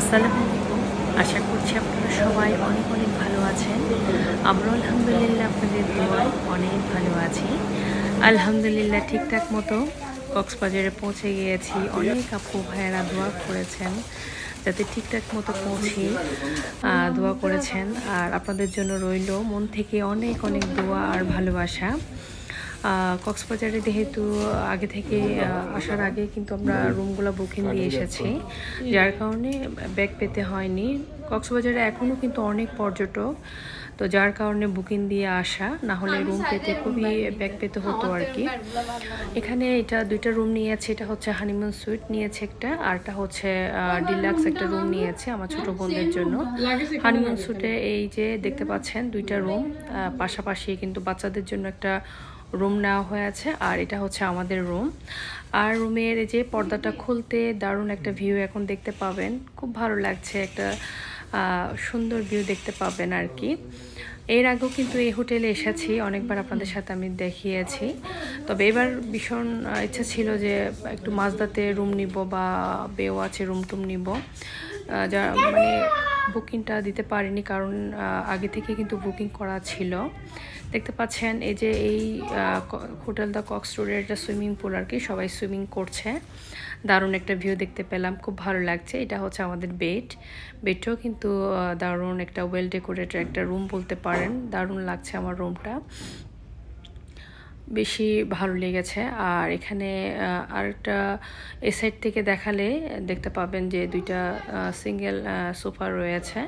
আসসালামু আলাইকুম। আশা করছি আপনারা সবাই অনেক অনেক ভালো আছেন। আমরা আলহামদুলিল্লাহ আপনাদের দোয়ায় অনেক ভালো আছি। আলহামদুলিল্লাহ ঠিকঠাক মতো কক্সবাজারে পৌঁছে গিয়েছি। অনেক আপু ভাইয়েরা দোয়া করেছেন যাতে ঠিকঠাক মতো পৌঁছি দোয়া করেছেন। আর আপনাদের জন্য রইল মন থেকে অনেক অনেক দোয়া আর ভালোবাসা। কক্সবাজারে যেহেতু আগে থেকে আসার আগে কিন্তু আমরা রুমগুলো বুকিং দিয়ে এসেছি। যার কারণে ব্যাগ পেতে হয়নি। কক্সবাজারে এখনও কিন্তু অনেক পর্যটক তো যার কারণে বুকিং দিয়ে আসা না হলে রুম পেতে খুবই ব্যাগ পেতে হতো। আর কি। এখানে এটা দুইটা রুম নিয়েছে এটা হচ্ছে হানিমুন সুইট নিয়েছে একটা আরটা হচ্ছে ডিলাক্স একটা রুম নিয়েছে আমার ছোট বোনদের জন্য। হানিমুন সুটে এই যে দেখতে পাচ্ছেন দুইটা রুম পাশাপাশি কিন্তু বাচ্চাদের জন্য একটা রুম নেওয়া হয়েছে আর এটা হচ্ছে আমাদের রুম আর রুমের যে পর্দাটা খুলতে দারুণ একটা ভিউ এখন দেখতে পাবেন। খুব ভালো লাগছে একটা সুন্দর ভিউ দেখতে পাবেন আর কি। এর আগেও কিন্তু এই হোটেলে এসেছি, অনেকবার আপনাদের সাথে আমি দেখিয়েছি। তবে এবার ভীষণ ইচ্ছা ছিল যে একটু মাঝদাতে রুম নিব বা বেও আছে রুম টুম নিব। যা মানে বুকিংটা দিতে পারিনি, কারণ আগে থেকে কিন্তু বুকিং করা ছিল। দেখতে পাচ্ছেন, এই যে এই হোটেল দ্য কক্স রোডের একটা সুইমিং পুল আর কি, সবাই সুইমিং করছে। দারুণ একটা ভিউ দেখতে পেলাম, খুব ভালো লাগছে। এটা হচ্ছে আমাদের বেড। বেডটাও কিন্তু দারুণ একটা ওয়েল ডেকোরেটেড একটা রুম বলতে পারেন। দারুণ লাগছে আমার রুমটা বেশি ভালো লেগেছে। আর এখানে আরেকটা এ সাইড থেকে দেখালে দেখতে পাবেন যে দুইটা সিঙ্গেল সোফা রয়েছে।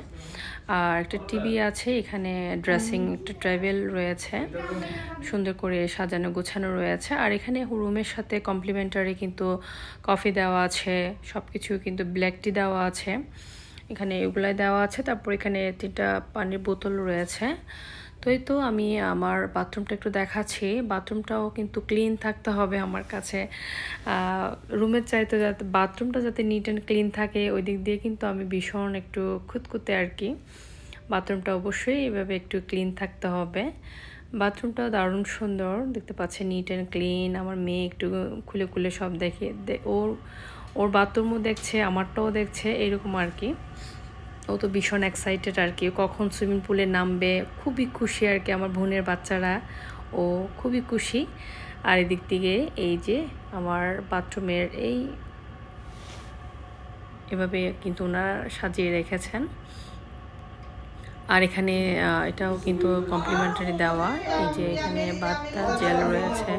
আর একটা টিভি আছে এখানে ড্রেসিং একটা ট্রাভেল রয়েছে। সুন্দর করে সাজানো গোছানো রয়েছে। আর এখানে রুমের সাথে কমপ্লিমেন্টারি কিন্তু কফি দেওয়া আছে সব কিছু কিন্তু ব্ল্যাক টি দেওয়া আছে। এখানে এগুলাই দেওয়া আছে। তারপর এখানে তিনটা পানির বোতল রয়েছে। তো এই তো আমি আমার বাথরুমটা একটু দেখাচ্ছি। বাথরুমটাও কিন্তু ক্লিন থাকতে হবে আমার কাছে। রুমের চাইতে যাতে, বাথরুমটা যাতে নিট অ্যান্ড ক্লিন থাকে, ওই দিক দিয়ে কিন্তু আমি ভীষণ একটু খুঁতকুতে আর কি। বাথরুমটা অবশ্যই এভাবে একটু ক্লিন থাকতে হবে। বাথরুমটা দারুণ সুন্দর, দেখতে পাচ্ছেন নিট অ্যান্ড ক্লিন আমার মেয়ে একটু খুলে খুলে সব দেখে ওর ওর বাথরুমও দেখছে, আমারটাও দেখছে, এরকম আর কি। ও তো ভীষণ এক্সাইটেড আর কি। কখন সুইমিং পুলে নামবে, খুবই খুশি আর কি আমার বোনের বাচ্চারা। ও খুবই খুশি। আর এদিক থেকে এই যে আমার বাথরুমের এই এভাবে কিন্তু ওনারা সাজিয়ে রেখেছেন। আর এখানে এটাও কিন্তু কমপ্লিমেন্টারি দেওয়া। এই যে এখানে বাথটা জেল রয়েছে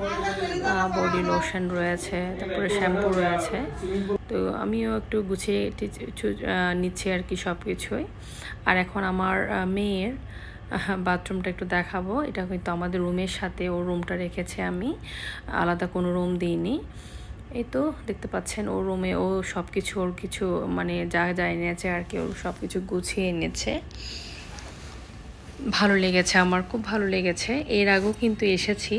বডি লোশন রয়েছে, তারপরে শ্যাম্পু রয়েছে। তো আমিও একটু গুছিয়ে নিচ্ছি আর কি সব কিছুই আর এখন আমার মেয়ের বাথরুমটা একটু দেখাবো। এটা কিন্তু আমাদের রুমের সাথে, ওর রুমটা রেখেছে আমি। আলাদা কোনো রুম দিইনি। এই তো দেখতে পাচ্ছেন ও রুমে ও সব কিছু ওর কিছু মানে যা যা এনেছে আর কি, ওর সব কিছু গুছিয়ে এনেছে। ভালো লেগেছে, আমার খুব ভালো লেগেছে। এর আগেও কিন্তু এসেছি।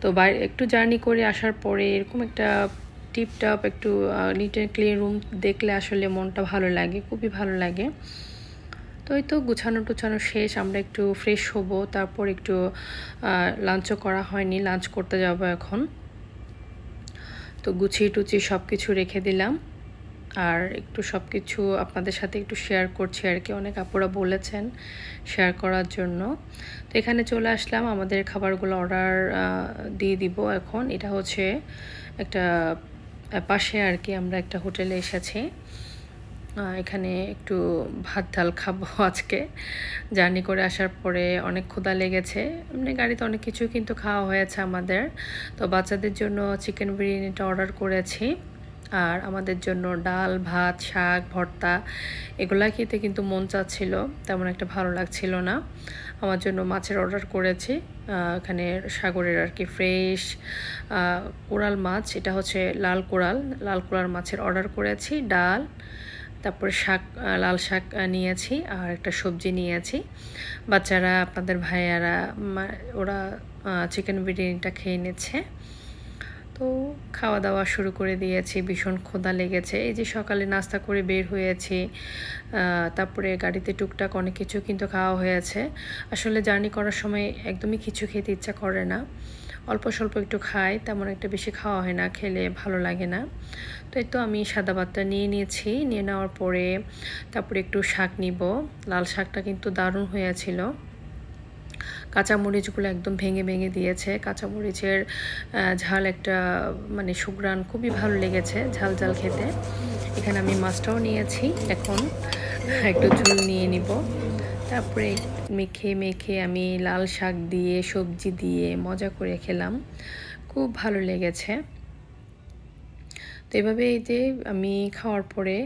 তো বাইরে একটু জার্নি করে আসার পরে এরকম একটা টিপটপ, একটু নিট অ্যান্ড ক্লিন রুম দেখলে আসলে মনটা ভালো লাগে, খুবই ভালো লাগে। তো এই তো গুছানো টুছানো শেষ, আমরা একটু ফ্রেশ হব, তারপর একটু লাঞ্চও করা হয়নি লাঞ্চ করতে যাব এখন। তো গুছিয়ে টুচিয়ে সব কিছু রেখে দিলাম। আর একটু সব কিছু আপনাদের সাথে একটু শেয়ার করছি আর কি। অনেক আপুরা বলেছেন শেয়ার করার জন্য। তো এখানে চলে আসলাম, আমাদের খাবারগুলো অর্ডার দিয়ে দিব এখন। এটা হচ্ছে একটা পাশে আর কি আমরা একটা হোটেলে এসেছি। এখানে একটু ভাত, ডাল খাব আজকে। জার্নি করে আসার পরে অনেক ক্ষুধা লেগেছে। এমনি গাড়িতে অনেক কিছু কিন্তু খাওয়া হয়েছে আমাদের। তো বাচ্চাদের জন্য চিকেন বিরিয়ানিটা অর্ডার করেছি। আর আমাদের জন্য ডাল, ভাত, শাক, ভর্তা, এগুলা খেতে কিন্তু মন চাচ্ছিল, তেমন একটা ভালো লাগছিল না। আমার জন্য মাছের অর্ডার করেছি এখানে সাগরের আর কি ফ্রেশ কোরাল মাছ, এটা হচ্ছে লাল কোরাল লাল কোরাল মাছের অর্ডার করেছি, ডাল, তারপরে শাক লাল শাক নিয়েছি আর একটা সবজি নিয়েছি। বাচ্চারা, আপনাদের ভাইয়ারা ওরা চিকেন বিরিয়ানিটা খেয়ে নিচ্ছে। তো খাওয়া দাওয়া শুরু করে দিয়েছি, ভীষণ ক্ষুধা লেগেছে। এই যে সকালে নাস্তা করে বের হয়েছি তারপরে গাড়িতে টুকটাক অনেক কিছু কিন্তু খাওয়া হয়েছে। আসলে জার্নি করার সময় একদমই কিছু খেতে ইচ্ছা করে না। অল্প স্বল্প একটু খাই, তেমন একটা বেশি খাওয়া হয় না, খেলে ভালো লাগে না। তো এই তো আমি সাদা ভাতটা নিয়ে নিয়েছি, নিয়ে নেওয়ার পরে তারপরে একটু শাক নিব। লাল শাকটা কিন্তু দারুণ হয়েছিল। কাঁচামরিচগুলো একদম ভেঙে ভেঙে দিয়েছে। কাঁচামরিচের ঝাল একটা মানে সুগ্রান খুবই ভালো লেগেছে ঝাল ঝাল খেতে। এখানে আমি মাছটাও নিয়েছি, এখন একটু ঝুল নিয়ে নিব। তারপরে মেখে মেখে আমি লাল শাক দিয়ে, সবজি দিয়ে মজা করে খেলাম। খুব ভালো লেগেছে। তো এভাবে এই যে আমি খাওয়ার পরে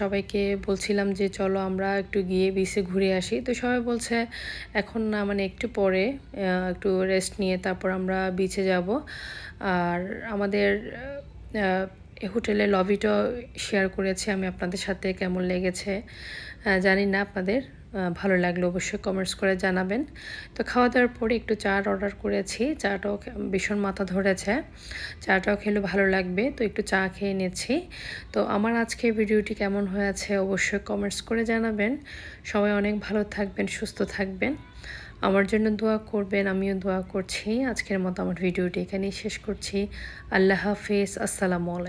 সবাইকে বলছিলাম যে চলো আমরা একটু গিয়ে বিচে ঘুরে আসি। তো সবাই বলছে, এখন না মানে একটু পরে একটু রেস্ট নিয়ে তারপর আমরা বিচে যাব। আর আমাদের হোটেলের লবিটাও শেয়ার করেছি। আমি আপনাদের সাথে কেমন লেগেছে জানি না আপনাদের। ভালো লাগল অবশ্যই কমেন্টস করে জানাবেন। তো খাওয়া দাওয়ার পরে একটু চাট অর্ডার করেছি। চাটাও ভীষণ মাথা ধরেছে। চাটাও খেলে ভালো লাগবে। তো একটু চা খেয়ে নিচ্ছি। তো আমার আজকে ভিডিওটি কেমন হয়েছে অবশ্যই কমেন্টস করে জানাবেন। সবাই অনেক ভালো থাকবেন, সুস্থ থাকবেন। আমার জন্য দোয়া করবেন, আমিও দোয়া করছি। আজকের মতো আমার ভিডিওটি এখানেই শেষ করছি। আল্লাহ হাফিজ। আসসালামু আলাইকুম।